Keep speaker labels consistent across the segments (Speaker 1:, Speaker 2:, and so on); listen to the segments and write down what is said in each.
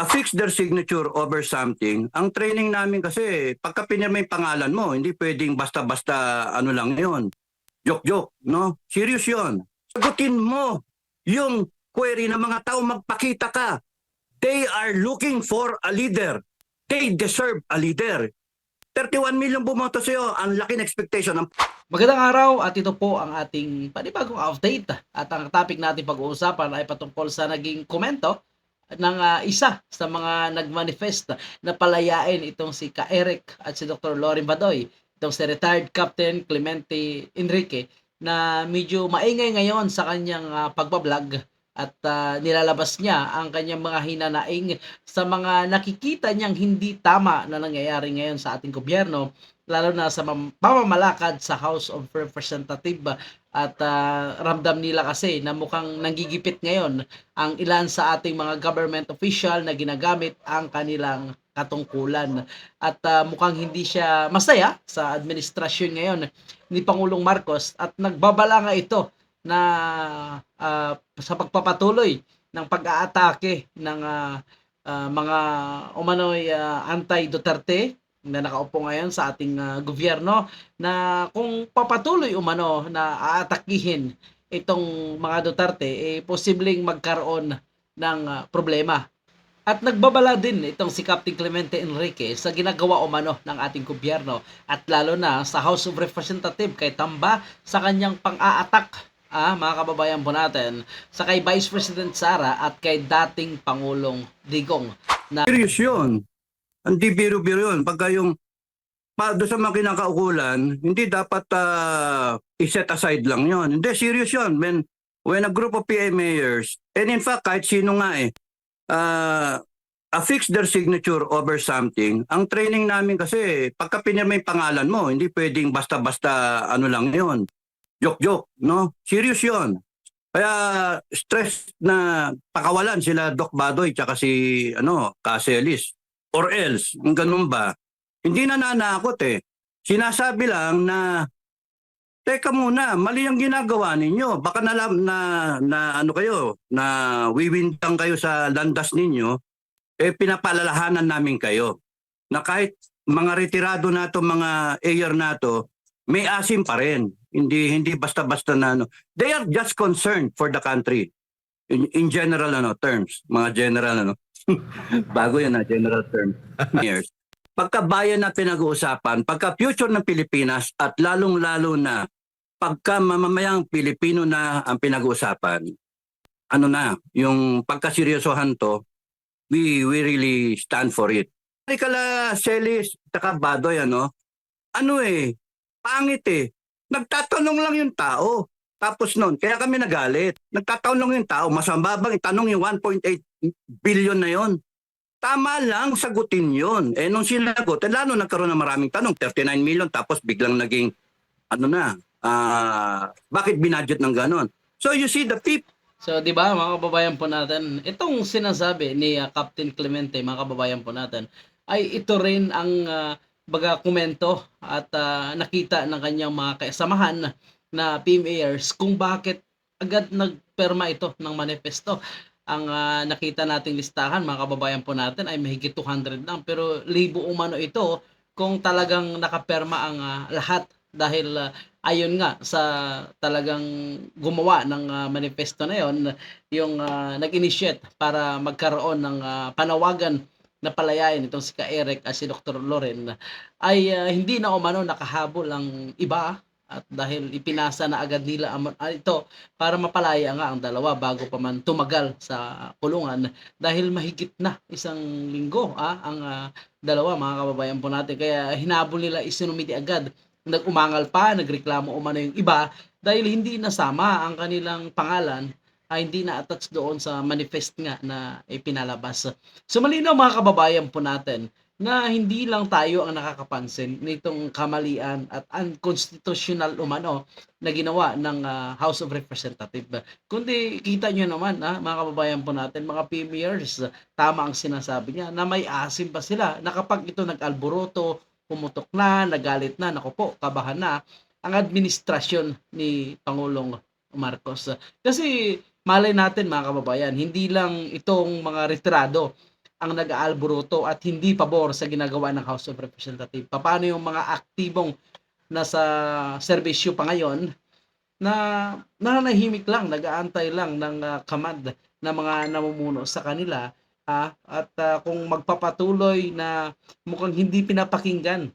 Speaker 1: affix their signature over something. Ang training namin kasi, pagka pinirma yung pangalan mo, hindi pwedeng basta-basta ano lang yon Joke-joke, no? Serious yon Sagutin mo yung query ng mga tao, magpakita ka. They are looking for a leader. They deserve a leader. 31 million bumoto sa'yo. Ang laki ng expectation. Ang
Speaker 2: Magandang araw at ito po ang ating panibagong update at ang topic natin pag-uusapan ay patungkol sa naging komento ng ah, isa sa mga nagmanifest na palayain itong si Ka Eric at si Dr. Lorin Badoy, itong si retired Captain Clemente Enrique na medyo maingay ngayon sa kanyang ah, pagbablog at ah, nilalabas niya ang kanyang mga hinanaing sa mga nakikita niyang hindi tama na nangyayari ngayon sa ating gobyerno lalo na sa mam- pamamalakad sa House of Representative at ah, ramdam nila kasi na mukhang nanggigipit ngayon ang ilan sa ating mga government official na ginagamit ang kanilang katungkulan. At ah, mukhang hindi siya masaya sa administrasyon ngayon ni Pangulong Marcos at nagbabala nga ito na ah, sa pagpapatuloy ng pag-aatake ng ah, ah, mga umano'y ah, anti-Duterte na nakaupo ngayon sa ating ah, gobyerno na kung papatuloy umano na aatakihin itong mga Duterte eh posibleng magkaroon ng ah, problema. At nagbabala din itong si Captain Clemente Enrique sa ginagawa umano ng ating gobyerno at lalo na sa House of Representative kay Tamba sa kanyang pang-aatak ah, mga kababayan po natin sa kay Vice President Sara at kay dating Pangulong Digong
Speaker 1: serious yun. Hindi biro-biro yun. Pagka yung pa, doon sa mga kinakaukulan, hindi dapat ah, i-set aside lang yon. Hindi, serious yun. When, when a group of PA mayors, and in fact, kahit sino nga eh, uh, affix their signature over something, ang training namin kasi, pagka pinirma yung pangalan mo, hindi pwedeng basta-basta ano lang yon. Joke-joke, no? Serious yon. Kaya stress na pakawalan sila Doc Badoy tsaka si ano, Caselis. Or else, kung ganun ba, hindi na nanakot eh. Sinasabi lang na Teka muna, mali ang ginagawa ninyo. Baka na, na, na ano kayo, na wiwintang kayo sa landas ninyo, eh pinapalalahanan namin kayo. Na kahit mga retirado na to, mga air na to, may asim pa rin. Hindi hindi basta-basta na ano. They are just concerned for the country. In, in general ano terms, mga general ano. Bago yan na general term. Years. Pagka bayan na pinag-uusapan, pagka future ng Pilipinas at lalong-lalo na pagka mamamayang Pilipino na ang pinag-uusapan, ano na, yung pagkaseryosohan to, we, we really stand for it. Kala Celis, taka Badoy, ano, ano eh, pangit eh. Nagtatanong lang yung tao. Tapos noon, kaya kami nagalit. Nagtatanong yung tao, mas mababang itanong yung 1.8 billion na yon. Tama lang, sagutin yon. Eh nung sinagot, eh, lalo nagkaroon ng maraming tanong, 39 million, tapos biglang naging, ano na, ah, bakit binudget ng ganon? So you see the people,
Speaker 2: So, di ba, mga kababayan po natin, itong sinasabi ni ah, Captain Clemente, mga kababayan po natin, ay ito rin ang uh, baga komento at ah, nakita ng kanyang mga kasamahan na PMAers kung bakit agad nagperma ito ng manifesto. Ang ah, nakita nating listahan, mga kababayan po natin, ay mahigit 200 lang. Pero libo umano ito kung talagang nakaperma ang ah, lahat dahil ah, ayon nga sa talagang gumawa ng ah, manifesto na yon yung ah, nag-initiate para magkaroon ng ah, panawagan na palayain itong si Ka Eric at si Dr. Loren ay ah, hindi na umano nakahabol ang iba at dahil ipinasa na agad nila ang, ah, ito para mapalaya nga ang dalawa bago pa man tumagal sa kulungan. Dahil mahigit na isang linggo ah, ang ah, dalawa mga kababayan po natin. Kaya hinabol nila isinumiti agad. Nagumangal pa, nagreklamo umano yung iba. Dahil hindi nasama ang kanilang pangalan ay hindi na attached doon sa manifest nga na ipinalabas. So malinaw mga kababayan po natin na hindi lang tayo ang nakakapansin nitong kamalian at unconstitutional umano na ginawa ng ah, House of Representative. Kundi kita nyo naman ah, mga kababayan po natin, mga PMers, tama ang sinasabi niya na may asim pa sila na kapag ito nag-alboroto, pumutok na, nagalit na, naku po, kabahan na ang administrasyon ni Pangulong Marcos. Kasi malay natin mga kababayan, hindi lang itong mga retirado ang nag-aalburuto at hindi pabor sa ginagawa ng House of Representatives. Paano yung mga aktibong nasa serbisyo pa ngayon na nananahimik lang, nag-aantay lang ng ah, command ng mga namumuno sa kanila ah, at ah, kung magpapatuloy na mukhang hindi pinapakinggan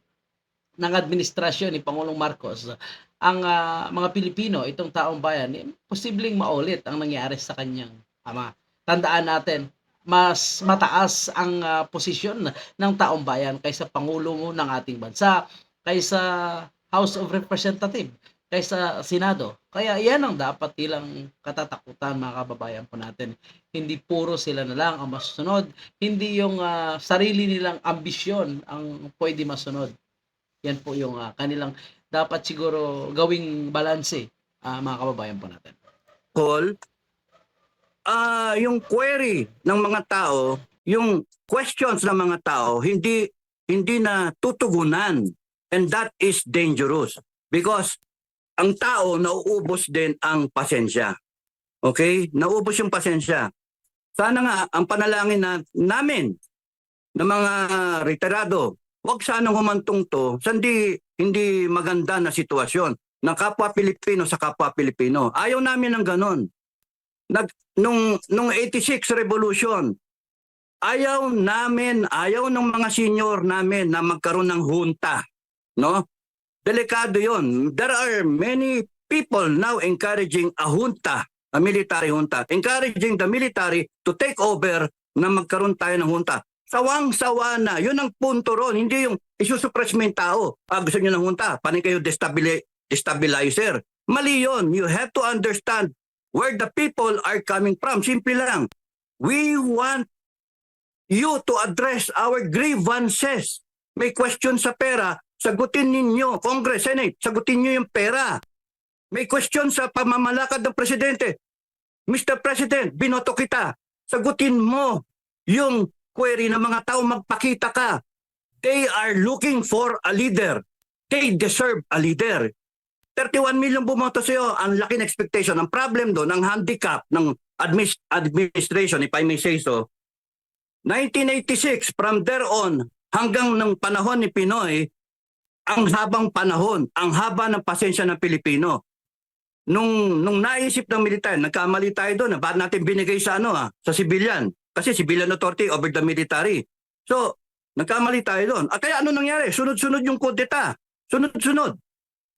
Speaker 2: ng administrasyon ni Pangulong Marcos ang ah, mga Pilipino, itong taong bayan, eh, posibleng maulit ang nangyari sa kanyang ama. Tandaan natin, mas mataas ang ah, posisyon ng taong bayan kaysa Pangulo ng ating bansa, kaysa House of Representatives, kaysa Senado. Kaya yan ang dapat nilang katatakutan mga kababayan po natin. Hindi puro sila na lang ang masunod, hindi yung ah, sarili nilang ambisyon ang pwede masunod. Yan po yung ah, kanilang dapat siguro gawing balanse ah, mga kababayan po natin.
Speaker 1: call, ah yung query ng mga tao, yung questions ng mga tao, hindi hindi na tutugunan. And that is dangerous. Because ang tao, nauubos din ang pasensya. Okay? Nauubos yung pasensya. Sana nga, ang panalangin na, namin, ng mga retirado, wag sanang humantong to sa hindi, hindi maganda na sitwasyon ng kapwa Pilipino sa kapwa Pilipino. Ayaw namin ng ganon. Nag, nung, nung 86 revolution, ayaw namin, ayaw ng mga senior namin na magkaroon ng junta. No? Delikado yon. There are many people now encouraging a junta, a military junta, encouraging the military to take over na magkaroon tayo ng junta. Sawang-sawa na. Yun ang punto ron. Hindi yung isusuppress mo yung tao. Ah, gusto nyo ng junta. Paano kayo destabili- destabilizer? Mali yun. You have to understand where the people are coming from. Simple lang. We want you to address our grievances. May question sa pera, sagutin ninyo. Congress, Senate, sagutin niyo yung pera. May question sa pamamalakad ng presidente. Mr. President, binoto kita. Sagutin mo yung query ng mga tao, magpakita ka. They are looking for a leader. They deserve a leader. 31 million bumoto sa'yo, ang laki ng expectation. Ang problem doon, ang handicap ng admis- administration, if I may say so, 1986, from there on, hanggang ng panahon ni Pinoy, ang habang panahon, ang haba ng pasensya ng Pilipino. Nung, nung naisip ng militar, nagkamali tayo doon, ba't natin binigay sa ano ah, sa civilian? Kasi civilian authority over the military. So, nagkamali tayo doon. At kaya ano nangyari? Sunod-sunod yung kudeta. Sunod-sunod.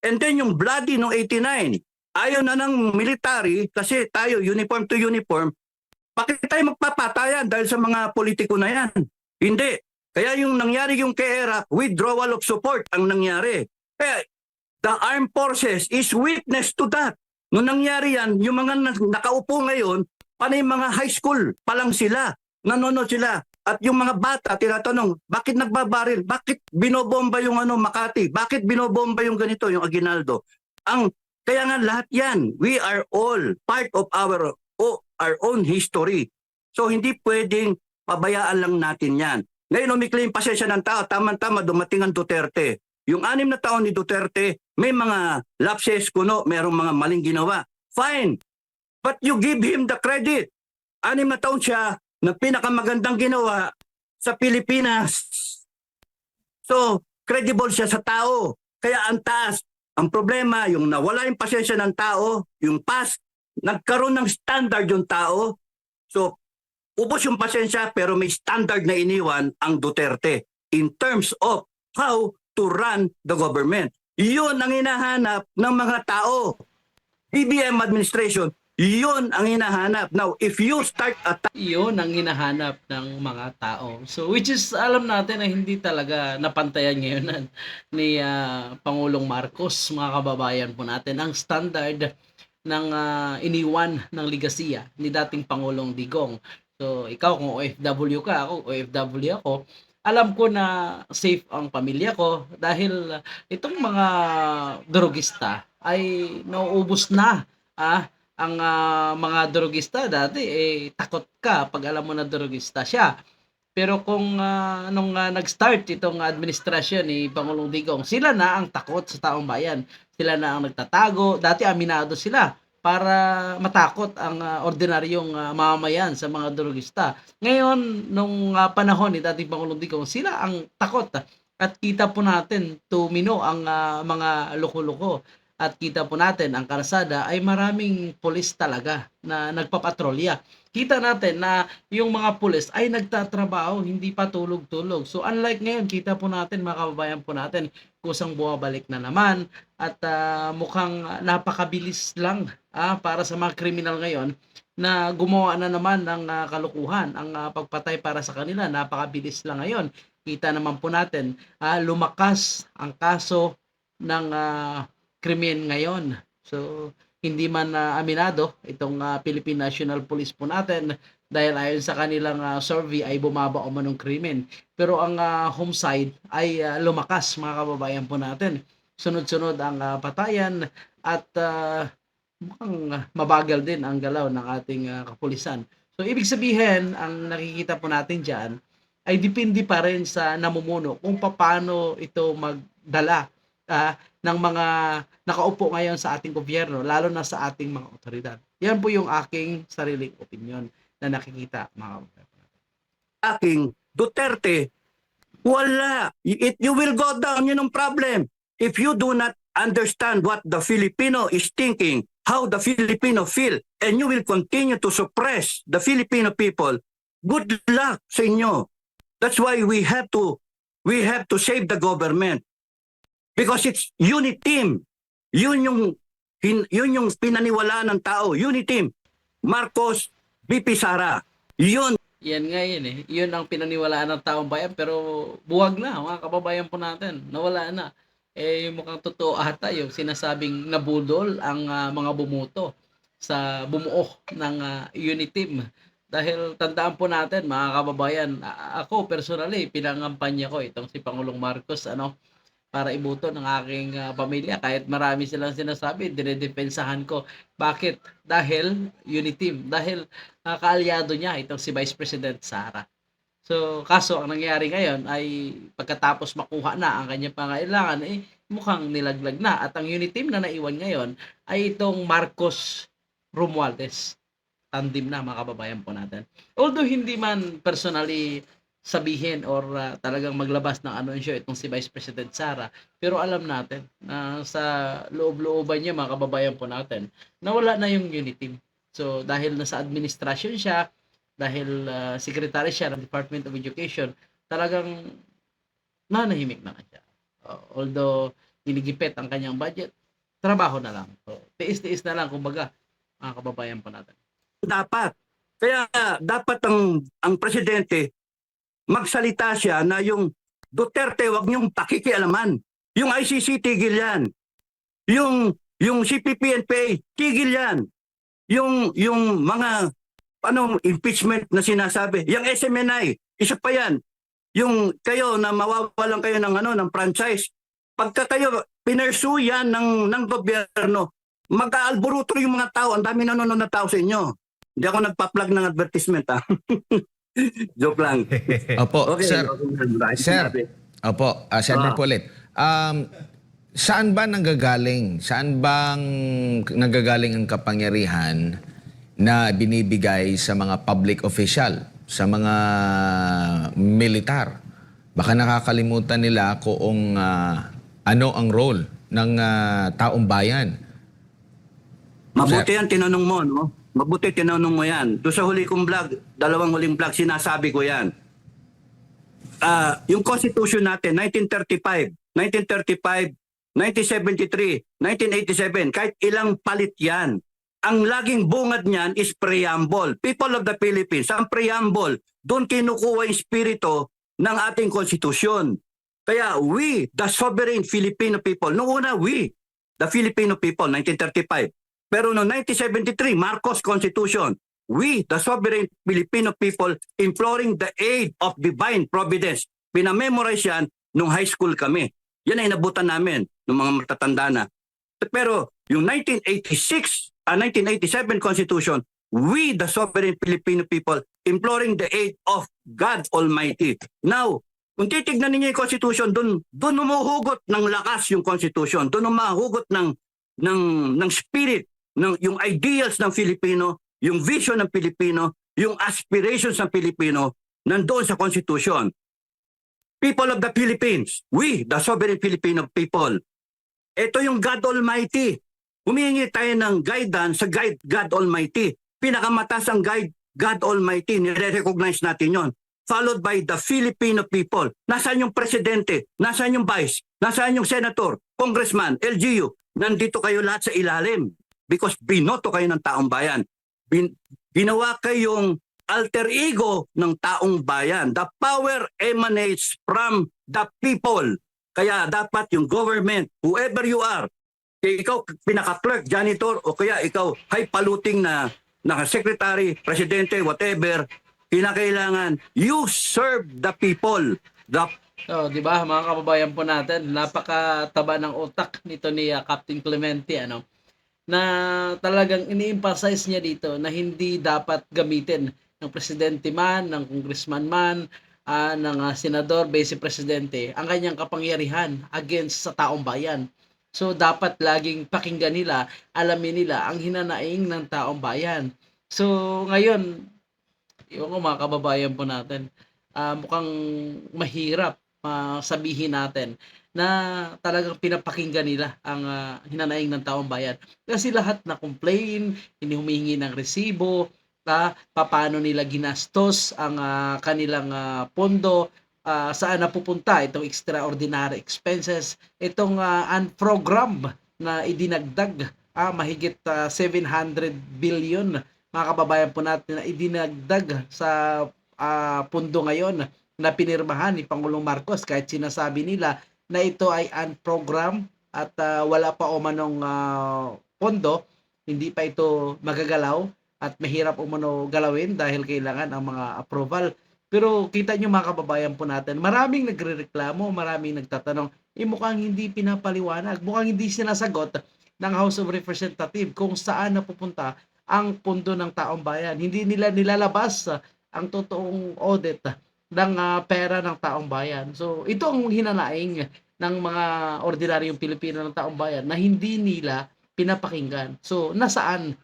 Speaker 1: And then yung bloody no 89, ayaw na ng military kasi tayo uniform to uniform, bakit tayo magpapatayan dahil sa mga politiko na yan? Hindi. Kaya yung nangyari yung kay ERA, withdrawal of support ang nangyari. Kaya the armed forces is witness to that. Nung nangyari yan, yung mga na- nakaupo ngayon, panay mga high school pa lang sila. Nanonood sila. At yung mga bata, tinatanong, bakit nagbabaril? Bakit binobomba yung ano, Makati? Bakit binobomba yung ganito, yung Aguinaldo? Ang, kaya nga lahat yan, we are all part of our, our own history. So hindi pwedeng pabayaan lang natin yan. Ngayon, umikli yung pasensya ng tao, tama-tama dumating ang Duterte. Yung anim na taon ni Duterte, may mga lapses kuno, merong mga maling ginawa. Fine. But you give him the credit. Anim na taon siya na pinakamagandang ginawa sa Pilipinas. So, credible siya sa tao. Kaya ang taas. Ang problema, yung nawala yung pasensya ng tao, yung past, nagkaroon ng standard yung tao. So, ubos yung pasensya pero may standard na iniwan ang Duterte in terms of how to run the government. Yun ang hinahanap ng mga tao. BBM administration, yun ang hinahanap. Now, if you start a
Speaker 2: Iyon ang hinahanap ng mga tao. So which is alam natin na hindi talaga napantayan ngayon na- ni ah, Pangulong Marcos, mga kababayan po natin, ang standard ng ah, iniwan ng ligasiya ni dating Pangulong Digong. So ikaw kung OFW ka, ako OFW ako, alam ko na safe ang pamilya ko dahil itong mga drogista ay nauubos na ah, ang ah, mga drogista dati eh takot ka pag alam mo na drogista siya. Pero kung ah, nung ah, nag-start itong administrasyon ni Pangulong Digong, sila na ang takot sa taong bayan. Sila na ang nagtatago. Dati aminado sila. para matakot ang ah, ordinaryong ah, mamamayan sa mga drogista. Ngayon, nung ah, panahon ni dating Pangulong Digong, sila ang takot at kita po natin tumino ang ah, mga loko-loko at kita po natin ang kalsada ay maraming pulis talaga na nagpapatrolya. Kita natin na yung mga pulis ay nagtatrabaho, hindi pa tulog-tulog. So unlike ngayon, kita po natin mga kababayan po natin kusang bumabalik na naman at ah, mukhang napakabilis lang ah, para sa mga kriminal ngayon na gumawa na naman ng ah, kalukuhan. Ang ah, pagpatay para sa kanila, napakabilis lang ngayon. Kita naman po natin, ah, lumakas ang kaso ng ah, krimen ngayon. So, hindi man ah, aminado itong ah, Philippine National Police po natin dahil ayon sa kanilang ah, survey ay bumaba o manong krimen. Pero ang home side ay ah, lumakas mga kababayan po natin. Sunod-sunod ang ah, patayan at ah, mukhang mabagal din ang galaw ng ating ah, kapulisan. So ibig sabihin, ang nakikita po natin diyan ay depende pa rin sa namumuno kung paano ito magdala ah, ng mga nakaupo ngayon sa ating gobyerno, lalo na sa ating mga otoridad. Yan po yung aking sariling opinion na nakikita mga kababayan.
Speaker 1: aking Duterte, wala. It, you will go down, yun ang problem. If you do not understand what the Filipino is thinking, how the Filipino feel, and you will continue to suppress the Filipino people, good luck sa inyo. That's why we have to we have to save the government. Because it's unit team. Yun yung yun yung pinaniwalaan ng tao, unit team. Marcos, BP Sara. Yun
Speaker 2: Yan nga yun eh. Yun ang pinaniwalaan ng taong bayan pero buwag na mga kababayan po natin. Nawala na. Eh mukhang totoo ata yung sinasabing nabudol ang ah, mga bumuto sa bumuo ng ah, unit team. Dahil tandaan po natin mga kababayan, ako personally pinangampanya ko itong si Pangulong Marcos ano para ibuto ng aking ah, pamilya kahit marami silang sinasabi, dinedepensahan ko. Bakit? Dahil unit team, dahil uh, kaalyado niya itong si Vice President Sara. So, kaso ang nangyari ngayon ay pagkatapos makuha na ang kanyang pangailangan, eh, mukhang nilaglag na. At ang unit team na naiwan ngayon ay itong Marcos Romualdez. Tandem na mga kababayan po natin. Although hindi man personally sabihin or uh, talagang maglabas ng anunsyo itong si Vice President Sara, pero alam natin na sa loob-looban niya mga kababayan po natin, nawala na yung unit team. So dahil nasa administrasyon siya, dahil uh, secretary siya ng Department of Education, talagang nanahimik na siya. Uh, although inigipit ang kanyang budget, trabaho na lang. So, tiis-tiis na lang kumbaga mga kababayan po natin.
Speaker 1: dapat. Kaya dapat ang ang presidente magsalita siya na yung Duterte wag niyong pakikialaman. Yung ICC tigil yan. Yung yung CPP-NPA tigil yan. Yung yung mga anong impeachment na sinasabi, yung SMNI, isa pa yan. Yung kayo na mawawalan kayo ng ano ng franchise, pagka kayo pinersu yan ng ng gobyerno, mag-aalburuto yung mga tao, ang dami nanonood na tao sa inyo. Hindi ako nagpa-plug ng advertisement ha. Joke lang.
Speaker 3: Opo,
Speaker 1: Okay,
Speaker 3: sir.
Speaker 1: okay,
Speaker 3: Sir. Opo, uh, Senator
Speaker 1: Ah.
Speaker 3: Pulit. Um, saan ba nanggagaling? Saan bang nanggagaling ang kapangyarihan na binibigay sa mga public official, sa mga militar? Baka nakakalimutan nila kung ah, ano ang role ng ah, taong bayan.
Speaker 1: Mabuti yan tinanong mo, no? Mabuti tinanong mo yan. Doon sa huli kong vlog, dalawang huling vlog, sinasabi ko yan. Ah, yung Constitution natin, 1935, 1935, 1973, 1987, kahit ilang palit yan. Ang laging bungad niyan is preamble. People of the Philippines, ang preamble, doon kinukuha yung spirito ng ating konstitusyon. Kaya we, the sovereign Filipino people, noong una we, the Filipino people, 1935. Pero noong 1973, Marcos Constitution, we, the sovereign Filipino people, imploring the aid of divine providence. Pinamemorize yan nung high school kami. Yan ay nabutan namin ng mga matatanda na. Pero yung 1986, ah, 1987 Constitution, we, the sovereign Filipino people, imploring the aid of God Almighty. Now, kung titignan ninyo yung Constitution, doon doon humuhugot ng lakas yung Constitution. Doon humahugot ng ng ng spirit ng yung ideals ng Filipino, yung vision ng Pilipino, yung aspirations ng Pilipino nandoon sa Constitution. People of the Philippines, we, the sovereign Filipino people, ito yung God Almighty. Humihingi tayo ng guidance sa guide God Almighty. Pinakamatas ang guide God Almighty. Nire-recognize natin yon. Followed by the Filipino people. Nasaan yung presidente? Nasaan yung vice? Nasaan yung senator? Congressman? LGU? Nandito kayo lahat sa ilalim. Because binoto kayo ng taong bayan. Bin- ginawa kayong alter ego ng taong bayan. The power emanates from the people. Kaya dapat yung government, whoever you are, kaya ikaw pinaka-clerk, janitor, o kaya ikaw high paluting na, na secretary, presidente, whatever, kinakailangan you serve the people. The
Speaker 2: So, di ba, mga kababayan po natin, napakataba ng utak nito ni ah, Captain Clemente, ano, na talagang ini-emphasize niya dito na hindi dapat gamitin ng presidente man, ng congressman man, ah, ng ah, senador, vice presidente, ang kanyang kapangyarihan against sa taong bayan. So, dapat laging pakinggan nila, alamin nila ang hinanaing ng taong bayan. So, ngayon, yung mga kababayan po natin, ah, mukhang mahirap sabihin natin na talagang pinapakinggan nila ang ah, hinanaing ng taong bayan. Kasi lahat na complain, hindi humihingi ng resibo, ah, paano nila ginastos ang ah, kanilang ah, pondo, ah, saan napupunta itong extraordinary expenses, itong uh, unprogram na idinagdag, ah, mahigit ah, 700 billion mga kababayan po natin na idinagdag sa ah, pundo ngayon na pinirmahan ni Pangulong Marcos kahit sinasabi nila na ito ay unprogram at ah, wala pa umanong ah, pondo, hindi pa ito magagalaw at mahirap umano galawin dahil kailangan ang mga approval. Pero kita nyo mga kababayan po natin, maraming nagrereklamo, maraming nagtatanong, eh mukhang hindi pinapaliwanag, mukhang hindi sinasagot ng House of Representatives kung saan napupunta ang pundo ng taong bayan. Hindi nila nilalabas ang totoong audit ng ah, pera ng taong bayan. So, ito ang hinanaing ng mga ordinaryong Pilipino ng taong bayan na hindi nila pinapakinggan. So, nasaan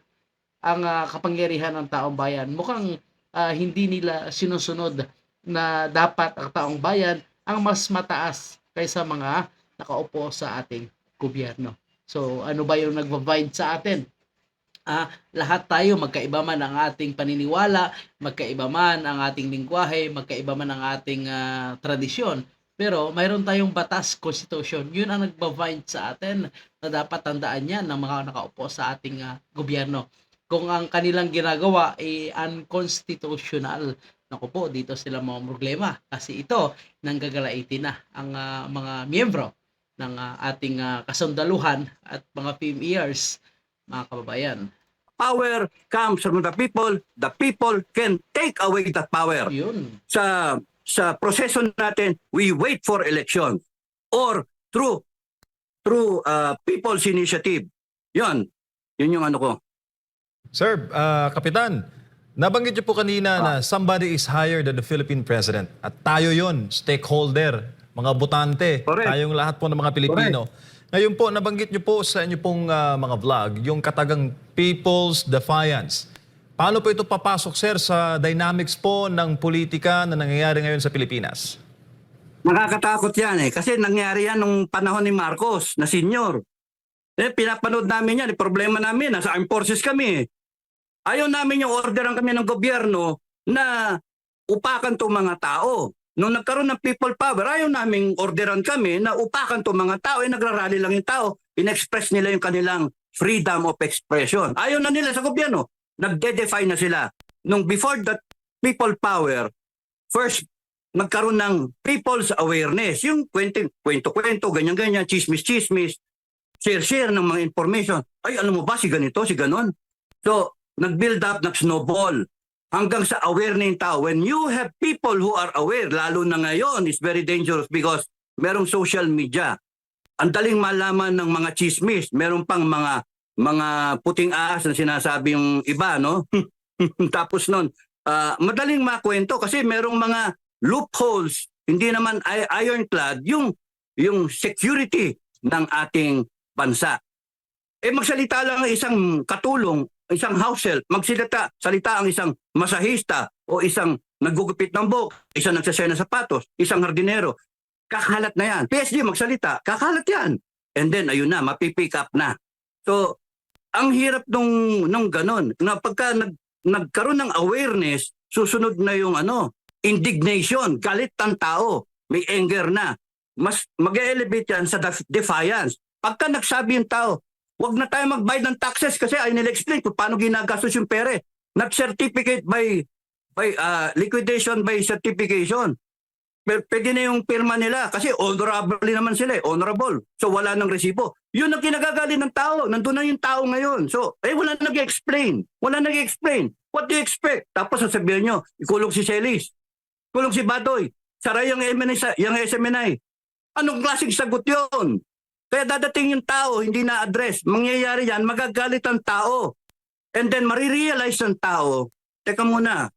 Speaker 2: ang ah, kapangyarihan ng taong bayan? Mukhang ah, hindi nila sinusunod na dapat ang taong bayan ang mas mataas kaysa mga nakaupo sa ating gobyerno. So, ano ba yung nagprovide sa atin? Ah, lahat tayo magkaiba man ang ating paniniwala, magkaiba man ang ating lingwahe, magkaiba man ang ating ah, tradisyon. Pero mayroon tayong batas, constitution. Yun ang nagprovide sa atin na dapat tandaan yan ng mga nakaupo sa ating ah, gobyerno. Kung ang kanilang ginagawa ay unconstitutional, naku po, dito sila mga problema. Kasi ito, nanggagalaitin na ang ah, mga miyembro ng ah, ating ah, kasundaluhan at mga PMEers, mga kababayan.
Speaker 1: power comes from the people. The people can take away that power.
Speaker 2: Yun.
Speaker 1: Sa sa proseso natin, we wait for election or through through uh, people's initiative. Yon. Yun yung ano ko.
Speaker 4: Sir, ah, Kapitan, nabanggit niyo po kanina na somebody is higher than the Philippine President. At tayo yon, stakeholder, mga botante,
Speaker 1: Correct.
Speaker 4: tayong lahat po ng mga Pilipino. Ngayon po, nabanggit niyo po sa inyo pong ah, mga vlog, yung katagang People's Defiance. Paano po ito papasok, sir, sa dynamics po ng politika na nangyayari ngayon sa Pilipinas?
Speaker 1: Nakakatakot yan eh. Kasi nangyari yan nung panahon ni Marcos na senior. Eh, pinapanood namin yan. Eh, problema namin, nasa armed forces kami. eh. Ayaw namin yung orderan kami ng gobyerno na upakan to mga tao. Nung nagkaroon ng people power, ayaw namin orderan kami na upakan to mga tao. Eh, nagrarally lang yung tao. In-express nila yung kanilang freedom of expression. Ayaw na nila sa gobyerno. Nagde-defy na sila. Nung before that people power, first nagkaroon ng people's awareness. Yung kwento, kwento-kwento, ganyan-ganyan, chismis-chismis, share-share ng mga information. Ay, alam mo ba si ganito, si ganon? So, nag-build up, nag-snowball. Hanggang sa aware na yung tao. When you have people who are aware, lalo na ngayon, it's very dangerous because merong social media. Ang daling malaman ng mga chismis. Meron pang mga mga puting ahas na sinasabi yung iba, no? Tapos nun, ah, madaling makwento kasi merong mga loopholes, hindi naman ironclad yung yung security ng ating bansa. Eh magsalita lang ang isang katulong, isang house help, magsalita, salita ang isang masahista o isang naggugupit ng buhok, isang nagsasaya ng sapatos, isang hardinero. Kakalat na yan. PSG magsalita, kakalat yan. And then ayun na, mapipick up na. So, ang hirap nung nung ganon na pagka nag, nagkaroon ng awareness, susunod na yung ano, indignation, galit ng tao, may anger na. Mas mag-elevate yan sa def- defiance. Pagka nagsabi yung tao, wag na tayo magbayad ng taxes kasi ay nila explain kung paano ginagastos yung pere. Nag-certificate by by ah, liquidation by certification. Pero pwede na yung pirma nila kasi honorable naman sila, eh, honorable. So wala nang resibo. Yun ang kinagagali ng tao. Nandun na yung tao ngayon. So, eh wala nag-explain. Wala nag-explain. What do you expect? Tapos sasabihin nyo, ikulong si Celis. Kulong si Badoy. Saray yung, MNI, yung SMNI. Anong klaseng sagot yun? Kaya dadating yung tao, hindi na-address. Mangyayari yan, magagalit ang tao. And then marirealize ng tao, teka muna,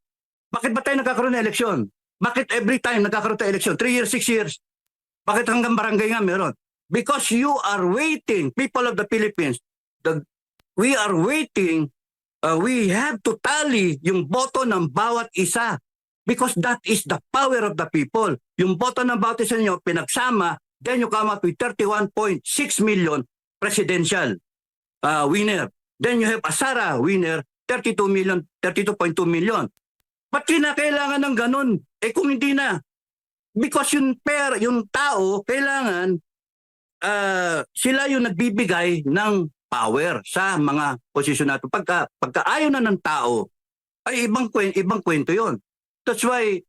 Speaker 1: bakit ba tayo nagkakaroon ng eleksyon? Bakit every time nagkakaroon tayo eleksyon? 3 years, 6 years? Bakit hanggang barangay nga meron? Because you are waiting, people of the Philippines, the, we are waiting, uh, we have to tally yung boto ng bawat isa. Because that is the power of the people. Yung boto ng bawat isa nyo, pinagsama, then you come up with 31.6 million presidential uh, winner. Then you have Asara winner, 32 million, 32.2 million. Ba't kinakailangan ng ganun? Eh kung hindi na. Because yung per, yung tao, kailangan ah, sila yung nagbibigay ng power sa mga posisyon natin. Pagka, pagka ayaw na ng tao, ay ibang, kwen, ibang kwento yon. That's why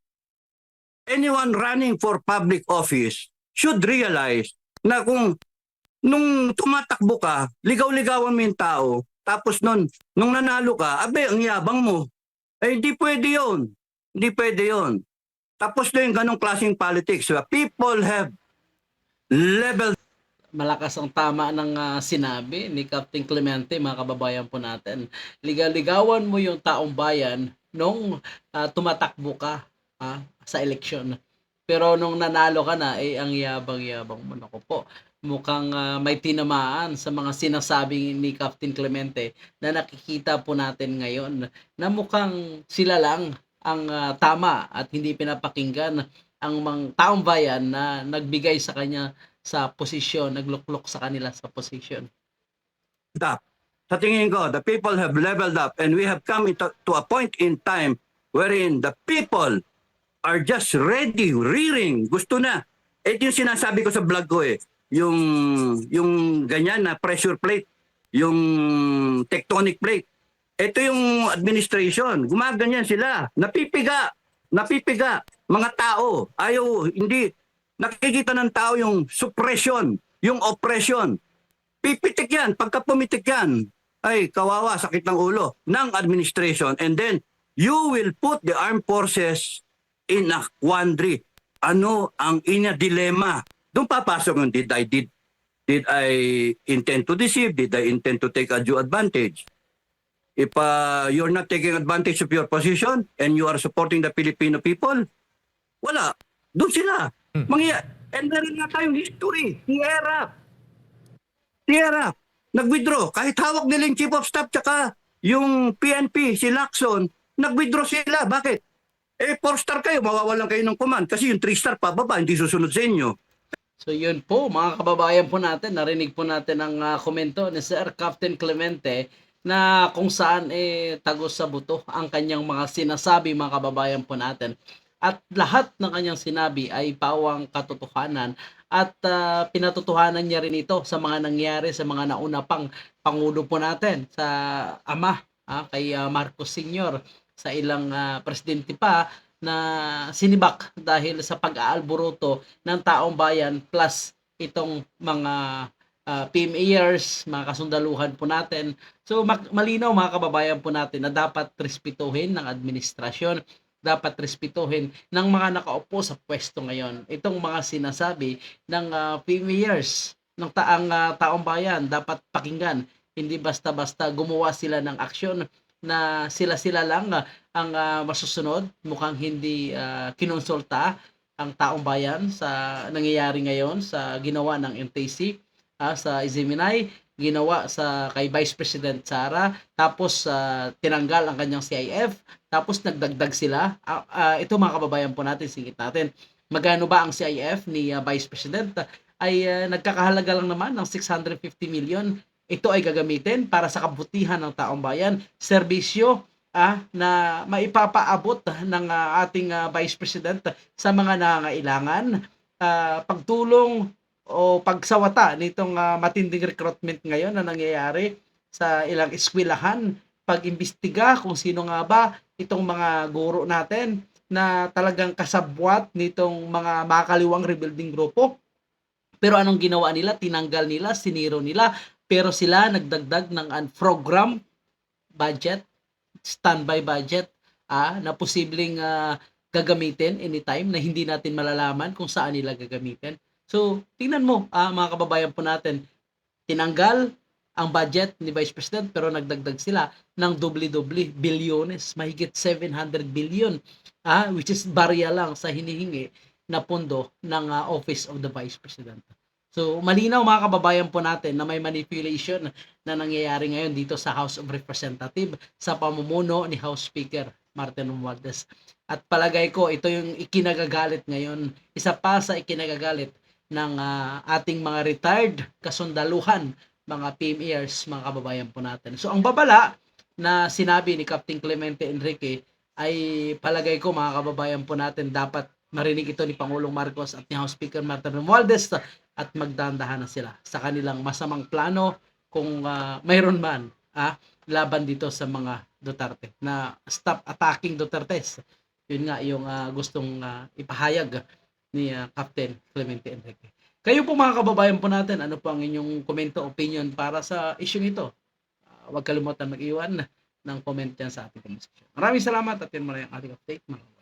Speaker 1: anyone running for public office should realize na kung nung tumatakbo ka, ligaw-ligawan mo yung tao, tapos nun, nung nanalo ka, abe, ang yabang mo. Eh, hindi pwede yon. Hindi pwede yon. Tapos na yung ganong klaseng politics. People have level
Speaker 2: malakas ang tama ng ah, sinabi ni Captain Clemente, mga kababayan po natin. Ligaw-ligawan mo yung taong bayan nung ah, tumatakbo ka ah, sa eleksyon. Pero nung nanalo ka na, eh, ang yabang-yabang mo. Naku po, mukhang ah, may tinamaan sa mga sinasabi ni Captain Clemente na nakikita po natin ngayon na mukhang sila lang ang ah, tama at hindi pinapakinggan ang mga taong bayan na nagbigay sa kanya sa posisyon, nagluklok sa kanila sa posisyon.
Speaker 1: up. Sa tingin ko, the people have leveled up and we have come into, to a point in time wherein the people are just ready, rearing, gusto na. Ito yung sinasabi ko sa vlog ko eh. Yung, yung ganyan na pressure plate, yung tectonic plate. Ito yung administration, gumaganyan sila, napipiga, napipiga. Mga tao, ayaw, hindi, nakikita ng tao yung suppression, yung oppression. Pipitik yan. Pagka pumitik yan, ay kawawa, sakit ng ulo ng administration. And then, you will put the armed forces in a quandary. Ano ang ina dilemma? Doon papasok yung did I, did, did I intend to deceive? Did I intend to take undue advantage? If uh, you're not taking advantage of your position and you are supporting the Filipino people, wala. Doon sila. Mangya, and meron nga tayong history. Tierra. Tierra. Nag-withdraw. Kahit hawak nila yung chief of staff tsaka yung PNP, si Lacson, nag-withdraw sila. Bakit? Eh, 4-star kayo, mawawalan kayo ng command. Kasi yung 3-star pababa, hindi susunod sa inyo.
Speaker 2: So yun po, mga kababayan po natin, narinig po natin ang ah, komento ni Sir Captain Clemente na kung saan eh tagos sa buto ang kanyang mga sinasabi mga kababayan po natin. At lahat ng kanyang sinabi ay pawang katotohanan at ah, pinatotohanan niya rin ito sa mga nangyari sa mga nauna pang pangulo po natin sa ama ah, kay ah, Marcos Sr. sa ilang ah, presidente pa na sinibak dahil sa pag-aalboroto ng taong bayan plus itong mga uh, PMAers, mga kasundaluhan po natin. So malinaw mga kababayan po natin na dapat respetuhin ng administrasyon, dapat respetuhin ng mga nakaupo sa pwesto ngayon. Itong mga sinasabi ng uh, PMAers, ng taang ah, taong bayan, dapat pakinggan. Hindi basta-basta gumawa sila ng aksyon na sila-sila lang ah, ang ah, masusunod. Mukhang hindi ah, kinonsulta ang taong bayan sa nangyayari ngayon sa ginawa ng MTC ah, sa Iziminay ginawa sa kay Vice President Sara. Tapos ah, tinanggal ang kanyang CIF tapos nagdagdag sila. Ah, ah, ito mga kababayan po natin singit natin. Magkano ba ang CIF ni ah, Vice President? Ay ah, nagkakahalaga lang naman ng 650 million ito ay gagamitin para sa kabutihan ng taong bayan serbisyo ah, na maipapaabot ng ah, ating ah, Vice President sa mga nangangailangan ah, pagtulong o pagsawata nitong ah, matinding recruitment ngayon na nangyayari sa ilang eskwelahan, pag-imbestiga kung sino nga ba itong mga guro natin na talagang kasabwat nitong mga makakaliwang rebuilding grupo. Pero anong ginawa nila? Tinanggal nila, siniro nila, pero sila nagdagdag ng program budget, standby budget, ah, na posibleng ah, gagamitin anytime na hindi natin malalaman kung saan nila gagamitin. So, tingnan mo, ah, mga kababayan po natin, tinanggal ang budget ni Vice President pero nagdagdag sila ng doble-doble, bilyones, mahigit 700 billion, ah, which is barya lang sa hinihingi na pondo ng ah, Office of the Vice President. So, malinaw mga kababayan po natin na may manipulation na nangyayari ngayon dito sa House of Representative sa pamumuno ni House Speaker Martin Romualdez. At palagay ko, ito yung ikinagagalit ngayon. Isa pa sa ikinagagalit ng ah, ating mga retired kasundaluhan, mga PMEers, mga kababayan po natin. So, ang babala na sinabi ni Captain Clemente Enrique ay palagay ko mga kababayan po natin dapat marinig ito ni Pangulong Marcos at ni House Speaker Martin Romualdez at magdandahan na sila sa kanilang masamang plano kung ah, mayroon man ah, laban dito sa mga Duterte na stop attacking Dutertes. Yun nga yung ah, gustong ah, ipahayag ni ah, Captain Clemente Enrique. Kayo po mga kababayan po natin, ano po ang inyong komento, opinion para sa isyong ito? Ah, huwag kalimutan mag-iwan ng comment yan sa ating comment section. Maraming salamat at yan muna yung ating update. Mga